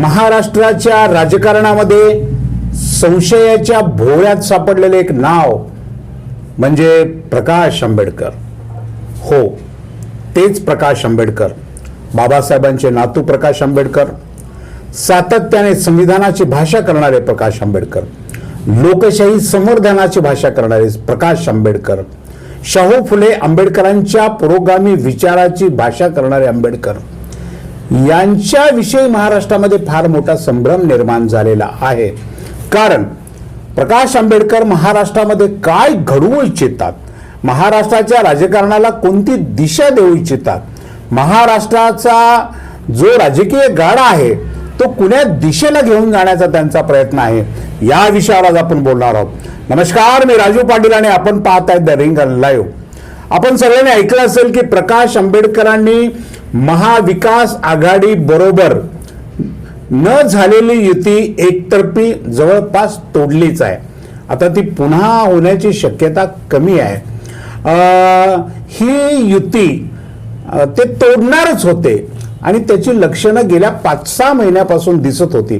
महाराष्ट्राच्या राजकारणामध्ये संशयाच्या भोवऱ्यात सापडलेले एक नाव म्हणजे प्रकाश आंबेडकर. हो तेच प्रकाश आंबेडकर. बाबासाहेबांचे नातू प्रकाश आंबेडकर. सातत्याने संविधानाची भाषा करणारे प्रकाश आंबेडकर. लोकशाही संवर्धनाची भाषा करणारे प्रकाश आंबेडकर. शाहू फुले आंबेडकरांच्या पुरोगामी विचाराची भाषा करणारे आंबेडकर. यांच्याविषयी महाराष्ट्रामध्ये फार मोठा संभ्रम निर्माण झालेला आहे. कारण प्रकाश आंबेडकर महाराष्ट्रामध्ये काय घडवू इच्छितात? महाराष्ट्राच्या राजकारणाला कोणती दिशा देऊ इच्छितात? महाराष्ट्राचा जो राजकीय गाडा आहे तो कुण्या दिशेला घेऊन जाण्याचा त्यांचा प्रयत्न आहे? या विषयावर आज आपण बोलणार आहोत. नमस्कार मी राजू पाटील आणि आपण पाहत आहेत द रिंग लाईव्ह. आपण सगळ्यांनी ऐकलं असेल की प्रकाश आंबेडकरांनी महाविकास आघाडी बरोबर न झालेली युती एकतर्फी जवळपास तोडलीच आहे. आता ती पुन्हा होण्याची शक्यता कमी आहे. अं, ही युती ते तोडणारच होते आणि त्याची लक्षणं गेल्या पाच सहा महिन्यापासून दिसत होती.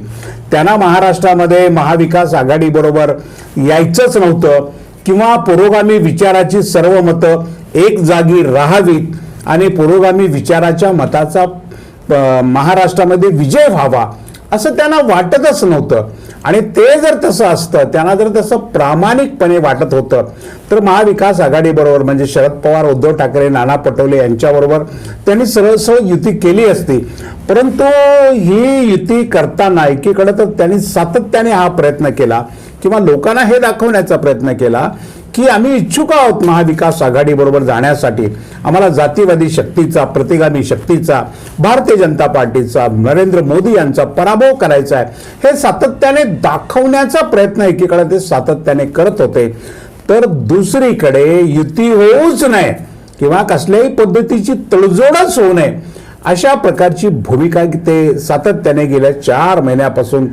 त्यांना महाराष्ट्रामध्ये महाविकास आघाडी बरोबर यायचंच नव्हतं किंवा पुरोगामी विचाराची सर्व मतं एक जागी राहावीत आणि पुरोगामी विचाराच्या मताचा महाराष्ट्रामध्ये विजय व्हावा असं त्यांना वाटतच नव्हतं. आणि ते जर तसं असतं त्यांना जर तसं प्रामाणिकपणे वाटत होतं तर महाविकास आघाडीबरोबर म्हणजे शरद पवार उद्धव ठाकरे नाना पटोले यांच्याबरोबर त्यांनी सरळ सरळ युती केली असती. परंतु ही युती करताना एकीकडे तर त्यांनी सातत्याने हा प्रयत्न केला किंवा लोकांना हे दाखवण्याचा प्रयत्न केला की आम्ही इच्छुक आहोत महाविकास आघाडीबरोबर जाण्यासाठी. आम्हाला जातीवादी शक्तीचा प्रतिगामी शक्तीचा भारतीय जनता पार्टीचा नरेंद्र मोदी यांचा पराभव करायचा आहे. हे सातत्याने दाखवण्याचा प्रयत्न एकीकडे ते सातत्याने करत होते. तर दुसरीकडे युती होऊच नये किंवा कसल्याही पद्धतीची तडजोडच होऊ नये. अशा प्रकारची भूमिका ते सातत्याने गेल्या चार महिन्यापासून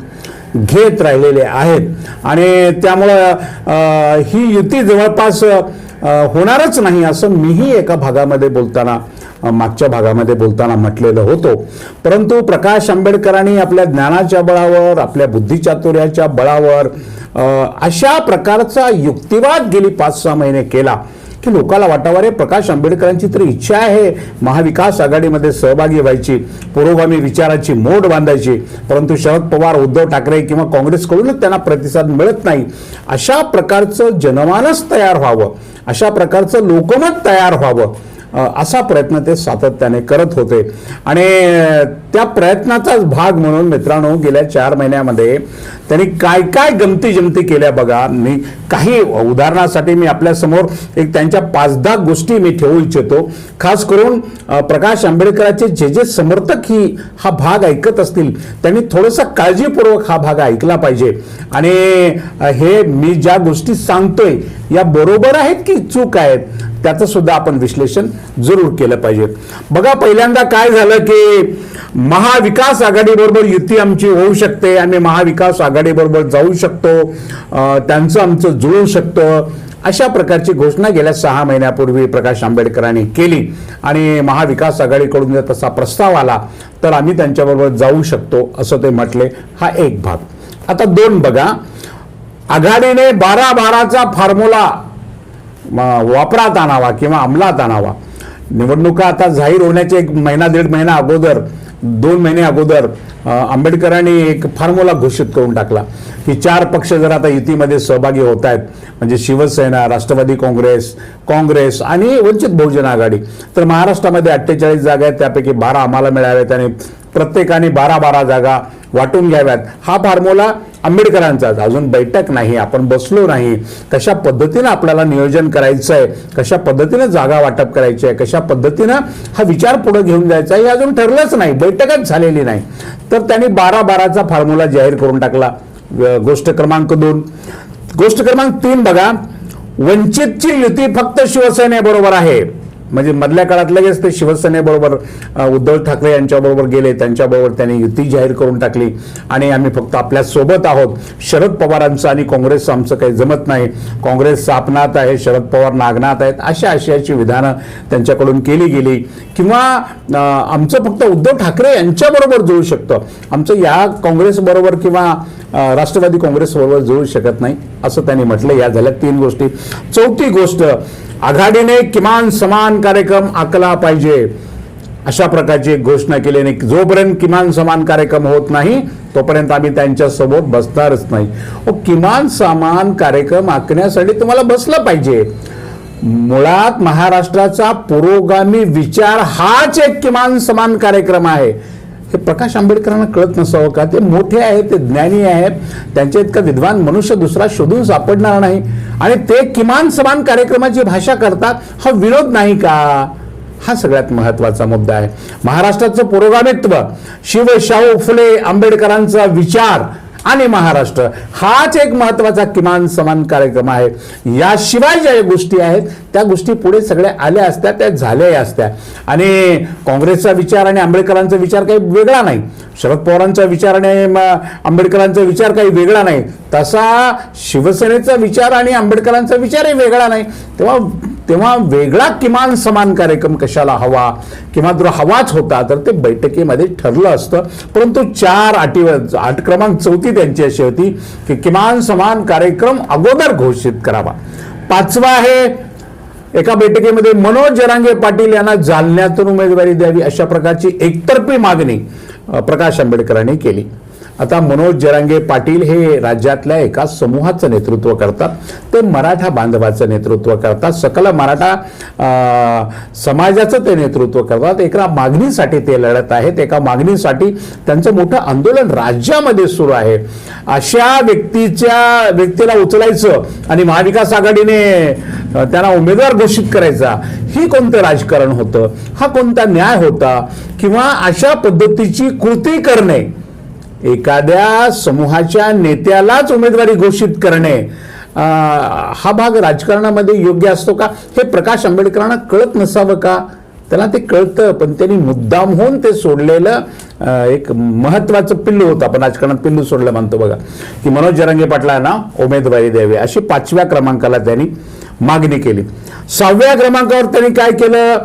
घेत राहिलेले आहेत. आणि त्यामुळं ही युती जवळपास होणारच नाही असं मीही एका भागामध्ये बोलताना मागच्या भागामध्ये बोलताना म्हटलेलं होतो. परंतु प्रकाश आंबेडकरांनी आपल्या ज्ञानाच्या बळावर आपल्या बुद्धिचातुर्याच्या बळावर अशा प्रकारचा युक्तिवाद गेली पाच सहा महिने केला. की लोकाला वाटावं रे प्रकाश आंबेडकरांची तर इच्छा आहे महाविकास आघाडीमध्ये सहभागी व्हायची पुरोगामी विचाराची मोड बांधायची परंतु शरद पवार उद्धव ठाकरे किंवा काँग्रेसकडूनच त्यांना प्रतिसाद मिळत नाही. अशा प्रकारचं जनमानस तयार व्हावं अशा प्रकारचं लोकमत तयार व्हावं. असा प्रयत्न ते सातत्याने करत होते. आणि त्या प्रयत्नाचाच भाग म्हणून मित्रांनो गेल्या चार महिन्यामध्ये त्यांनी काय काय गमती जमती केल्या बघा. मी काही उदाहरणासाठी मी आपल्यासमोर एक त्यांच्या पाच दहा गोष्टी मी ठेवू इच्छितो. खास करून प्रकाश आंबेडकरांचे जे जे समर्थक ही हा भाग ऐकत असतील त्यांनी थोडंसं काळजीपूर्वक हा भाग ऐकला पाहिजे. आणि हे मी ज्या गोष्टी सांगतोय या बरोबर आहेत की चूक आहेत? त्याचं सुद्धा आपण विश्लेषण जरूर केलं पाहिजे. बघा पहिल्यांदा काय झालं की महाविकास आघाडीबरोबर युती आमची होऊ शकते आम्ही महाविकास आघाडीबरोबर जाऊ शकतो त्यांचं आमचं जुळू शकतं अशा प्रकारची घोषणा गेल्या सहा महिन्यापूर्वी प्रकाश आंबेडकरांनी केली. आणि महाविकास आघाडीकडून जर तसा प्रस्ताव आला तर आम्ही त्यांच्याबरोबर जाऊ शकतो असं ते म्हटले. हा एक भाग. आता दोन बघा. आघाडीने बारा बाराचा फॉर्म्युला वापरात आणावा किंवा अंमलात आणावा. निवडणुका आता जाहीर होण्याचे एक महिना दीड महिना अगोदर दोन महिने अगोदर आंबेडकरांनी एक फॉर्म्युला घोषित करून टाकला की चार पक्ष जर आता युतीमध्ये सहभागी होत आहेत म्हणजे शिवसेना राष्ट्रवादी काँग्रेस काँग्रेस आणि वंचित बहुजन आघाडी तर महाराष्ट्रामध्ये अठ्ठेचाळीस जागा आहेत त्यापैकी बारा आम्हाला मिळाव्यात आणि प्रत्येकाने बारा बारा जागा वाटून घ्याव्यात. हा फॉर्म्युला आंबेडकरांचाच अजून बैठक नाही आपण बसलो नाही. कशा पद्धतीनं आपल्याला नियोजन करायचं आहे कशा पद्धतीनं जागा वाटप करायची आहे कशा पद्धतीनं हा विचार पुढे घेऊन जायचा आहे हे अजून ठरलंच नाही बैठकच झालेली नाही. तर त्यांनी बारा बाराचा फॉर्म्युला जाहीर करून टाकला गोष्ट क्रमांक दोन. गोष्ट क्रमांक तीन बघा वंचितची युती फक्त शिवसेनेबरोबर आहे. म्हणजे मधल्या काळात लगेच ते शिवसेनेबरोबर उद्धव ठाकरे यांच्याबरोबर गेले त्यांच्याबरोबर त्यांनी युती जाहीर करून टाकली. आणि आम्ही फक्त आपल्यासोबत आहोत. शरद पवारांचं आणि काँग्रेसचं आमचं काही जमत नाही. काँग्रेस सापनात आहे शरद पवार नागनाथ आहेत अशा आशयाची विधानं त्यांच्याकडून केली गेली. किंवा आमचं फक्त उद्धव ठाकरे यांच्याबरोबर जुळू शकतं. आमचं या काँग्रेसबरोबर किंवा राष्ट्रवादी काँग्रेसबरोबर जुळू शकत नाही असं त्यांनी म्हटलं. या झाल्या तीन गोष्टी. चौथी गोष्ट आघाडीने किमान समान कार्यक्रम आखला पाहिजे. अशा प्रकारची एक घोषणा केली आणि जोपर्यंत किमान समान कार्यक्रम होत नाही तोपर्यंत आम्ही त्यांच्यासोबत बसणारच नाही. ओ, किमान समान कार्यक्रम आखण्यासाठी तुम्हाला बसलं पाहिजे. मुळात महाराष्ट्राचा पुरोगामी विचार हाच एक किमान समान कार्यक्रम आहे. हे प्रकाश आंबेडकरांना कळत नसावं का? ते मोठे आहेत ते ज्ञानी आहेत. त्यांच्या इतका विद्वान मनुष्य दुसरा शोधून सापडणार नाही. आणि ते किमान समान कार्यक्रमाची भाषा करतात हा विरोध नाही का? हा सगळ्यात महत्त्वाचा मुद्दा आहे. महाराष्ट्राचं पुरोगामित्व शिव शाहू फुले आंबेडकरांचा विचार आणि महाराष्ट्र. हाच एक महत्त्वाचा किमान समान कार्यक्रम आहे. याशिवाय ज्या गोष्टी आहेत त्या गोष्टी पुढे सगळ्या आल्या असत्या त्या झाल्याही असत्या. आणि काँग्रेसचा विचार आणि आंबेडकरांचा विचार काही वेगळा नाही. शरद पवारांचा विचार आणि आंबेडकरांचा विचार काही वेगळा नाही. तसा शिवसेनेचा विचार आणि आंबेडकरांचा विचारही वेगळा नाही. तेव्हा तेव्हा वेगळा किमान समान कार्यक्रम कशाला हवा किंवा जर हवाच होता तर ते बैठकीमध्ये ठरलं असतं. परंतु चार अटीवर आठ क्रमांक चौथी त्यांची अशी होती की किमान समान कार्यक्रम अगोदर घोषित करावा. पाचवा आहे एका बैठकीमध्ये मनोज जरांगे पाटील यांना जालन्यातून उमेदवारी द्यावी अशा प्रकारची एकतर्फी मागणी प्रकाश आंबेडकरांनी केली. आता मनोज जरांगे पाटील हे राज्यातल्या एका समूहाचं नेतृत्व करतात. ते मराठा बांधवाचं नेतृत्व करतात. सकल मराठा समाजाचं ते नेतृत्व करतात. एका मागणीसाठी ते लढत आहेत. एका मागणीसाठी त्यांचं मोठं आंदोलन राज्यामध्ये सुरू आहे. अशा व्यक्तीच्या व्यक्तीला उचलायचं आणि महाविकास आघाडीने त्यांना उमेदवार घोषित करायचा ही कोणतं राजकारण होतं? हा कोणता न्याय होता? किंवा अशा पद्धतीची कृती करणे एखाद्या समूहाच्या नेत्यालाच उमेदवारी घोषित करणे हा भाग राजकारणामध्ये योग्य असतो का? हे प्रकाश आंबेडकरांना कळत नसावं का? त्यांना ते कळतं पण त्यांनी मुद्दाम होऊन ते सोडलेलं एक महत्वाचं पिल्लू होतं. आपण राजकारणात पिल्लू सोडलं म्हणतो बघा. की मनोज जरांगे पाटलांना उमेदवारी द्यावी अशी पाचव्या क्रमांकाला त्यांनी मागणी केली. सहाव्या क्रमांकावर त्यांनी काय केलं?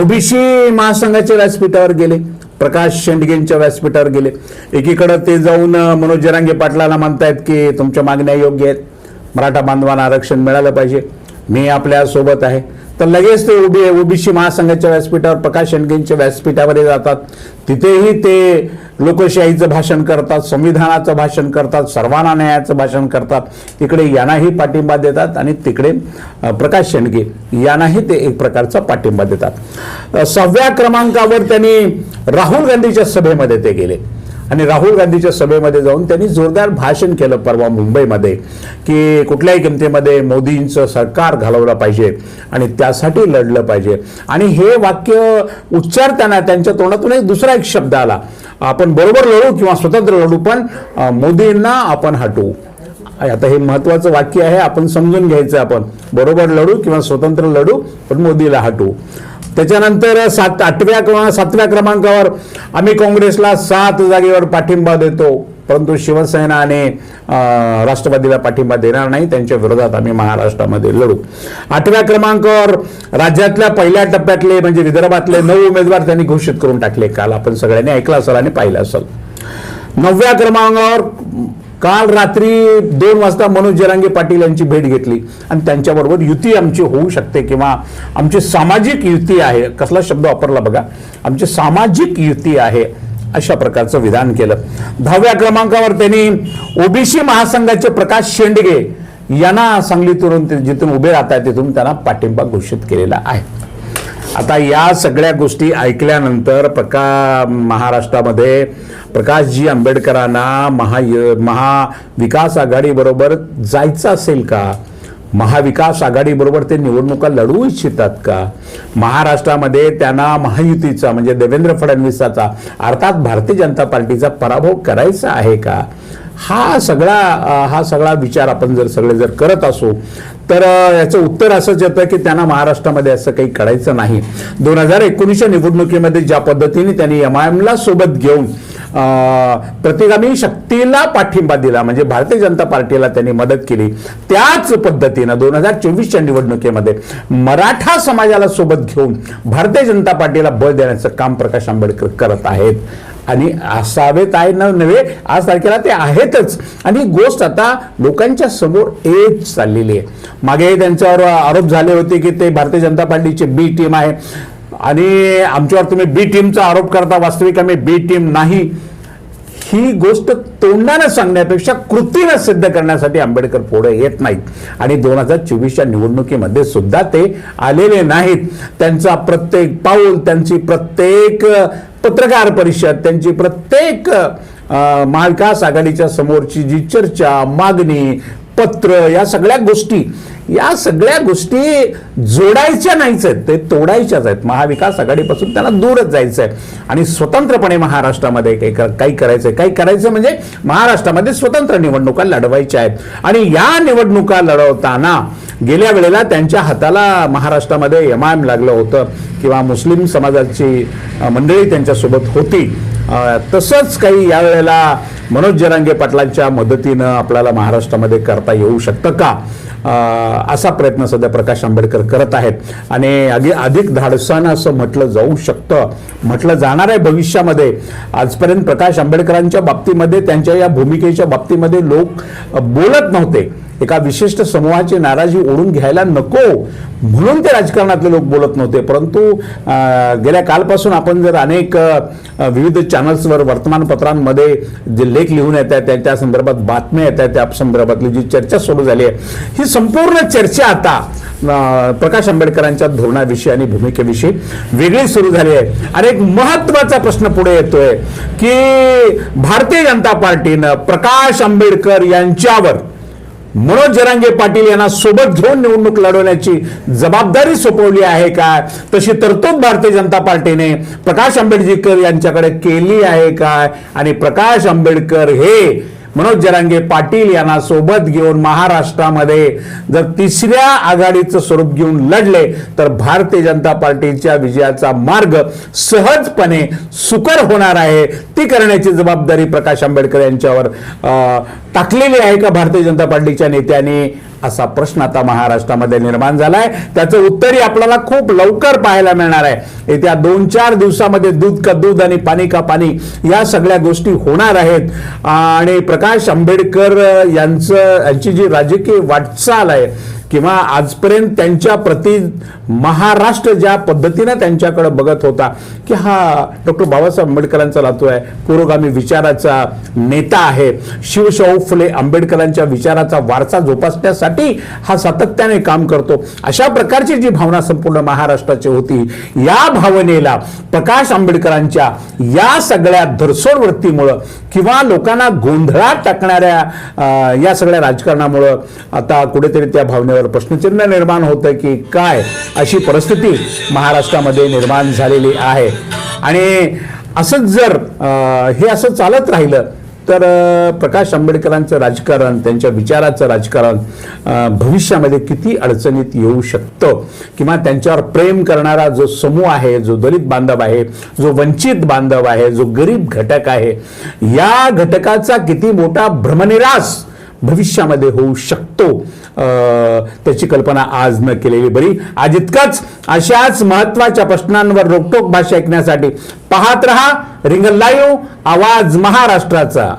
ओबीसी महासंघाच्या व्यासपीठावर गेले. प्रकाश शेंडगेंच्या व्यासपीठावर गेले. एकीकडं ते जाऊन मनोज जरांगे पाटलांना म्हणतायत की तुमच्या मागण्या योग्य आहेत. मराठा बांधवांना आरक्षण मिळालं पाहिजे. मी आपल्यासोबत आहे. तर लगेच ते उभी ओबीसी महासंघाच्या व्यासपीठावर प्रकाश शेंडगेंच्या व्यासपीठावर जातात. तिथेही ते लोकशाहीचं भाषण करतात संविधानाचं भाषण करतात सर्वांना न्यायाचं भाषण करतात. तिकडे यांनाही पाठिंबा देतात आणि तिकडे प्रकाश शेंडगे यांनाही ते एक प्रकारचा पाठिंबा देतात. सहाव्या क्रमांकावर त्यांनी राहुल गांधीच्या सभेमध्ये ते गेले. आणि राहुल गांधीच्या सभेमध्ये जाऊन त्यांनी जोरदार भाषण केलं परवा मुंबईमध्ये की कुठल्याही किमतीमध्ये मोदींचं सरकार घालवलं पाहिजे आणि त्यासाठी लढलं पाहिजे. आणि हे वाक्य उच्चारताना त्यांच्या तोंडातून एक दुसरा एक शब्द आला. आपण बरोबर लढू किंवा स्वतंत्र लढू पण मोदींना आपण हटवू. आता हे महत्वाचं वाक्य आहे आपण समजून घ्यायचं आपण. बरोबर लढू किंवा स्वतंत्र लढू पण मोदीला हटवू. त्याच्यानंतर सात आठव्या किंवा सातव्या क्रमांकावर आम्ही काँग्रेसला सात जागेवर पाठिंबा देतो. परंतु शिवसेना आणि राष्ट्रवादीला पाठिंबा देणार नाही. त्यांच्या विरोधात आम्ही महाराष्ट्रामध्ये लढू. आठव्या क्रमांकावर राज्यातल्या पहिल्या टप्प्यातले म्हणजे विदर्भातले नऊ उमेदवार त्यांनी घोषित करून टाकले. काल आपण सगळ्यांनी ऐकलं असेल आणि पाहिलं असेल. नवव्या क्रमांकावर काल रात्री दोन वाजता मनोज जरांगे पाटील यांची भेट घेतली. आणि त्यांच्याबरोबर युती आमची होऊ शकते किंवा आमची सामाजिक युती आहे. कसला शब्द वापरला बघा. आमची सामाजिक युती आहे अशा प्रकारचं विधान केलं. दहाव्या क्रमांकावर त्यांनी ओबीसी महासंघाचे प्रकाश शेंडगे यांना सांगलीतून ते जिथून उभे राहत आहेत तिथून त्यांना पाठिंबा घोषित केलेला आहे. आता या सगळ्या गोष्टी ऐकल्यानंतर प्रका महाराष्ट्रामध्ये प्रकाशजी आंबेडकरांना महा महाविकास आघाडीबरोबर जायचं असेल का? महाविकास आघाडीबरोबर ते निवडणुका लढवू इच्छितात का? महाराष्ट्रामध्ये त्यांना महायुतीचा म्हणजे देवेंद्र फडणवीसाचा अर्थात भारतीय जनता पार्टीचा पराभव करायचा आहे का? हा सगळा हा सगळा विचार आपण जर सगळे जर करत असू तर याचं उत्तर असंच येतं की त्यांना महाराष्ट्रामध्ये असं काही करायचं नाही. दोन हजार एकोणीसच्या निवडणुकीमध्ये ज्या पद्धतीने त्यांनी एम आय एमला सोबत घेऊन प्रतिगामी शक्तीला पाठिंबा दिला म्हणजे भारतीय जनता पार्टीला त्यांनी मदत केली. त्याच पद्धतीनं दोन हजार चोवीसच्या निवडणुकीमध्ये मराठा समाजाला सोबत घेऊन भारतीय जनता पार्टीला बळ देण्याचं काम प्रकाश आंबेडकर करत आहेत. आणि असावेत आहे न नव्हे आज तारखेला ते आहेतच. आणि गोष्ट आता लोकांच्या समोर येत चाललेली आहे. मागे त्यांच्यावर आरोप झाले होते की ते भारतीय जनता पार्टीची बी टीम आहे. आणि आमच्यावर तुम्ही बी टीमचा आरोप करता वास्तविक आम्ही बी टीम नाही. ही गोष्ट तोंडानं सांगण्यापेक्षा कृतीनं सिद्ध करण्यासाठी आंबेडकर पुढे येत नाहीत. आणि दोन हजार चोवीसच्या निवडणुकीमध्ये सुद्धा ते आलेले नाहीत. त्यांचा प्रत्येक पाऊल त्यांची प्रत्येक पत्रकार परिषद त्यांची प्रत्येक महाविकास आघाडीच्या समोरची जी चर्चा मागणी पत्र या सगळ्या गोष्टी या सगळ्या गोष्टी जोडायच्या नाहीच आहेत ते तोडायच्याच आहेत. महाविकास आघाडीपासून त्यांना दूरच जायचं आहे आणि स्वतंत्रपणे महाराष्ट्रामध्ये काही काही करायचं काही करायचं म्हणजे महाराष्ट्रामध्ये स्वतंत्र निवडणुका लढवायच्या आहेत. आणि या निवडणुका लढवताना गेल्या वेळेला त्यांच्या हाताला महाराष्ट्रामध्ये एम आय एम लागलं होतं किंवा मुस्लिम समाजाची मंडळी त्यांच्यासोबत होती. तसंच काही यावेळेला मनोज जरांगे पाटलांच्या मदतीनं आपल्याला महाराष्ट्रामध्ये करता येऊ शकतं का? असा प्रयत्न सध्या प्रकाश आंबेडकर करत आहेत. आणि अगदी अधिक धाडसानं असं म्हटलं जाऊ शकतं. म्हटलं जाणार आहे भविष्यामध्ये. आजपर्यंत प्रकाश आंबेडकरांच्या बाबतीमध्ये त्यांच्या या भूमिकेच्या बाबतीमध्ये लोक बोलत नव्हते. एका विशिष्ट समूहाची नाराजी ओढून घ्यायला नको म्हणून ते राजकारणातले लोक बोलत नव्हते. परंतु गेल्या कालपासून आपण जर अनेक विविध चॅनल्सवर वर्तमानपत्रांमध्ये जे लेख लिहून येत आहेत त्या- संदर्भात बातम्या येत आहेत त्या संदर्भातली जी चर्चा सुरू झाली आहे ही संपूर्ण चर्चा आता प्रकाश आंबेडकरांच्या धोरणाविषयी आणि भूमिकेविषयी वेगळी सुरू झाली आहे. आणि एक महत्त्वाचा प्रश्न पुढे येतोय की भारतीय जनता पार्टीनं प्रकाश आंबेडकर यांच्यावर मनोज जरांगे पाटील यांना सोबत घेऊन निवडणूक लढवण्याची जबाबदारी सोपवली आहे काय तशी तरतूद भारतीय जनता पार्टीने प्रकाश आंबेडकर यांच्याकडे केली आहे काय आणि प्रकाश आंबेडकर हे मनोज जरांगे पाटील यांना सोबत घेऊन महाराष्ट्रामध्ये जर तिसऱ्या आघाडीचं स्वरूप घेऊन लढले तर भारतीय जनता पार्टीच्या विजयाचा मार्ग सहजपणे सुकर होणार आहे. ती करण्याची जबाबदारी प्रकाश आंबेडकर यांच्यावर टाकलेली आहे का भारतीय जनता पार्टीच्या नेत्यांनी? असा प्रश्न आता महाराष्ट्रामध्ये निर्माण झालाय. त्याचं उत्तरही आपल्याला खूप लवकर पाहायला मिळणार आहे. येत्या दोन चार दिवसामध्ये दूध का दूध आणि पाणी का पाणी या सगळ्या गोष्टी होणार आहेत. आणि प्रकाश आंबेडकर यांचं यांची जी राजकीय वाटचाल आहे किंवा आजपर्यंत त्यांच्या प्रति महाराष्ट्र ज्या पद्धतीनं त्यांच्याकडे बघत होता की हा डॉक्टर बाबासाहेब आंबेडकरांचा नातू आहे पुरोगामी विचाराचा नेता आहे शिवशाहू फुले आंबेडकरांच्या विचाराचा वारसा जोपासण्यासाठी हा सातत्याने काम करतो. अशा प्रकारची जी भावना संपूर्ण महाराष्ट्राची होती या भावनेला प्रकाश आंबेडकरांच्या या सगळ्या धरसोड वृत्तीमुळं किंवा लोकांना गोंधळात टाकणाऱ्या या सगळ्या राजकारणामुळं आता कुठेतरी त्या भावनेवर प्रश्नचिन्ह निर्माण होतं की काय अशी परिस्थिती महाराष्ट्रामध्ये निर्माण झालेली आहे. आणि असंच जर हे असं चालत राहिलं तर प्रकाश आंबेडकरांचं राजकारण त्यांच्या विचाराचं राजकारण भविष्यामध्ये किती अडचणीत येऊ शकतं? किंवा त्यांच्यावर प्रेम करणारा जो समूह आहे जो दलित बांधव आहे जो वंचित बांधव आहे जो गरीब घटक आहे या घटकाचा किती मोठा भ्रमनिरास भविष्यामध्ये होऊ शकतो. त्याची कल्पना आज न केलेली बरी. आज इतकंच अशाच महत्त्वाच्या प्रश्नांवर रोकटोक भाषा ऐकण्यासाठी पाहत रहा. रिंगल लाईव्ह आवाज महाराष्ट्राचा.